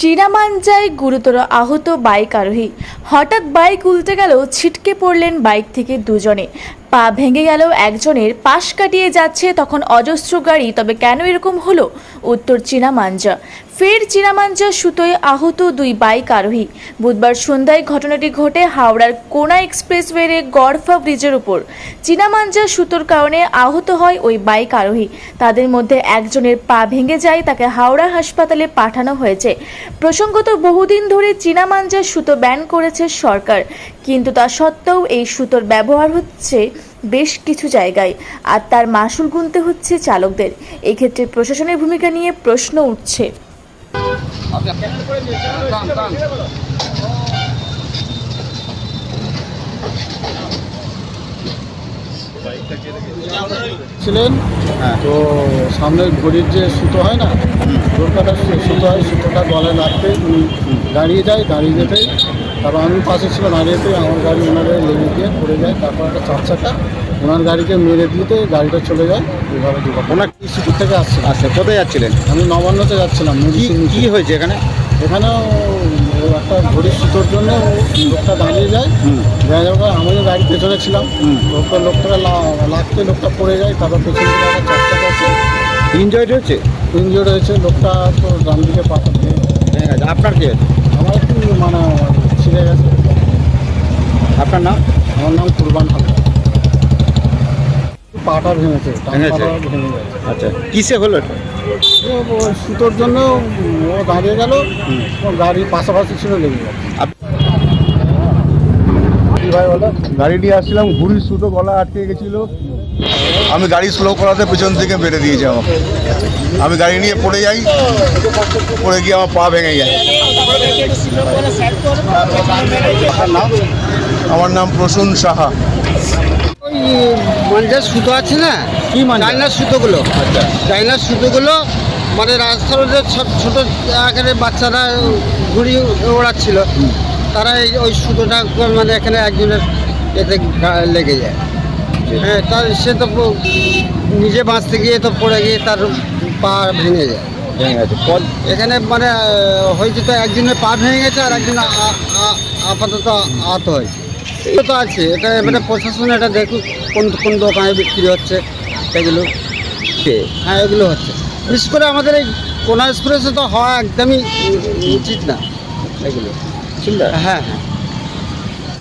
চিনামাঞ্জায় গুরুতর আহত বাইক আরোহী। হঠাৎ বাইক উল্টে গেল ছিটকে পড়লেন বাইক থেকে দুজনে। পা ভেঙে গেল একজনের পাশ কাটিয়ে যাচ্ছে, তখন অজস্র গাড়ি। তবে কেন এরকম হলো? উত্তর চীনামাঞ্জা। ফের চীনামাঞ্জা সুতোয় আহত দুই বাইক আরোহী। বুধবার সন্ধ্যায় ঘটনাটি ঘটে হাওড়ার কোনা এক্সপ্রেসওয়ের গড়ফা ব্রিজের উপর। চীনামাঞ্জা সুতোর কারণে আহত হয় ওই বাইক আরোহী। তাদের মধ্যে একজনের পা ভেঙে যায়, তাকে হাওড়া হাসপাতালে পাঠানো হয়েছে। প্রসঙ্গত বহুদিন ধরে চীনামাঞ্জা সুতো ব্যান করেছে সরকার। কিন্তু তা সত্ত্বেও এই সুতোর ব্যবহার হচ্ছে বেশ কিছু জায়গায়। আর তার মাসুল গুনতে হচ্ছে চালকদের। এক্ষেত্রে প্রশাসনের ভূমিকা নিয়ে প্রশ্ন উঠছে। ছিলেন? তো সামনের ঘড়ির যে সুতো হয় না সুতো হয়, সুতোটা গলায় লাগতে দাঁড়িয়ে যায়, দাঁড়িয়ে যেতেই তারপর আমি পাশে ছিল দাঁড়িয়েতে আমার গাড়ি ওনারে লেগে গিয়ে পড়ে যায় তারপর একটা চার চাকা ওনার গাড়িকে মেরে দিতে গাড়িটা চলে যায় এভাবে দুর্ঘটনা ওনার সিটি থেকে আসছে আচ্ছা কোথায় যাচ্ছিলেন? আমি নবান্নতে যাচ্ছিলাম কি হয়েছে এখানে? এখানেও একটা ঘড়ির সুতোর জন্য লোকটা দাঁড়িয়ে যায়। যাবে আমিও গাড়ির পেছনে ছিলাম। লোকটা লোকটাকে লাগতে লোকটা পড়ে যায় তারপর পেছনে একটা চার চাকা আছে ইনজয়েড হচ্ছে ইনজিওর হয়েছে লোকটা তো ডান দিকে পাতা দিয়ে আপনার কি হয়েছে? আমার একটু মানে ছিঁড়ে গেছে। আপনার নাম? আমার নাম কুরবান হালদার। পাটা ভেঙেছে ভেঙেছে? আচ্ছা কিসে হলো এটা? সুতোর জন্য ও দাঁড়িয়ে গেল গাড়ি পাশাপাশি ছিল লেগে গেল। গাড়ি নিয়ে আসছিলাম ঘুড়ির সুতো গলা আটকে গেছিল। আমি গাড়ি স্লো করাতে পেছন থেকে বেড়ে দিয়েছে আমাকে। আমি গাড়ি নিয়ে পড়ে যাই পড়ে গিয়ে আমার পা ভেঙে যায়। আমার নাম প্রসূন সাহা। ওই মাঞ্জার সুতো আছে না? কি মাঞ্জা? চাইনার সুতোগুলো। আচ্ছা। চাইনার সুতোগুলো মানে মধ্যে সব ছোটো আকারে বাচ্চারা ঘুড়ি ওড়াচ্ছিল। তারা এই ওই সুতোটা মানে এখানে একজনের এতে লেগে যায়। হ্যাঁ তার সে তো নিজে বাঁচতে গিয়ে তো পড়ে গিয়ে তার পা ভেঙে যায়। ভেঙে গেছে। পদ এখানে মানে হয়েছে তো একজনের পা ভেঙে গেছে আর একজন আপাতত আহত হয়েছে। এটা তো আছে এটা এবারে প্রশাসন এটা দেখুক কোন কোন দোকানে বিক্রি হচ্ছে এগুলো। হ্যাঁ এগুলো হচ্ছে। বিশেষ করে আমাদের এই কোনা এক্সপ্রেসে তো হওয়া একদমই উচিত না এগুলো। হ্যাঁ হ্যাঁ।